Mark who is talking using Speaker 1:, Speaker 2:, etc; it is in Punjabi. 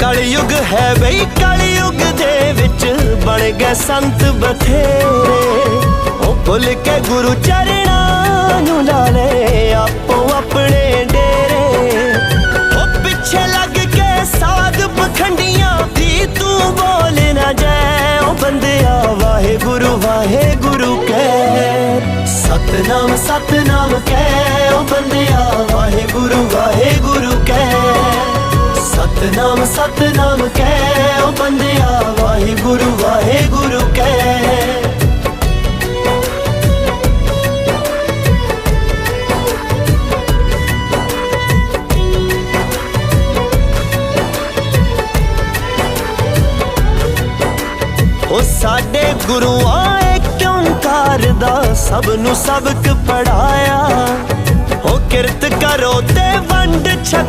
Speaker 1: ਕਲਯੁਗ ਹੈ ਬਈ, ਕਲਯੁਗ ਦੇ ਵਿੱਚ ਬਣ ਗਏ ਸੰਤ ਬਥੇਰੇ। ਉਹ ਭੁੱਲ ਕੇ ਗੁਰੂ ਚਰਣਾ ਨੂੰ ਲਾ ਲੈ, ਆਪੋ ਆਪਣੇ ਡੇਰੇ। ਉਹ ਪਿੱਛੇ ਲੱਗ ਕੇ ਸਾਧ ਪਖੰਡੀਆਂ ਦੀ ਤੂੰ ਬੋਲ ਨਾ ਜੈ ਉਹ ਬੰਦਿਆ, ਵਾਹਿਗੁਰੂ ਵਾਹਿਗੁਰੂ ਕਹਿ। ਸਤਨਾਮ ਸਤਨਾਮ ਕਹਿ, ਉਹ ਬੰਦਿਆ, ਵਾਹਿਗੁਰੂ ਵਾਹਿਗੁਰੂ ਸਤਨਾਮ ਸਤਨਾਮ ਕਹਿ ਉਹ ਬੰਦਿਆ, ਵਾਹਿਗੁਰੂ ਵਾਹਿਗੁਰੂ ਕਹਿ। ਉਹ ਸਾਡੇ ਗੁਰੂਆਂ ਏ ਕਿਉਂਕਾਰ ਦਾ ਸਭ ਨੂੰ ਸਬਕ ਪੜਾਇਆ ਉਹ ਕਿਰਤ ਕਰੋ ਤੇ ਵੰਡ ਛਕੋ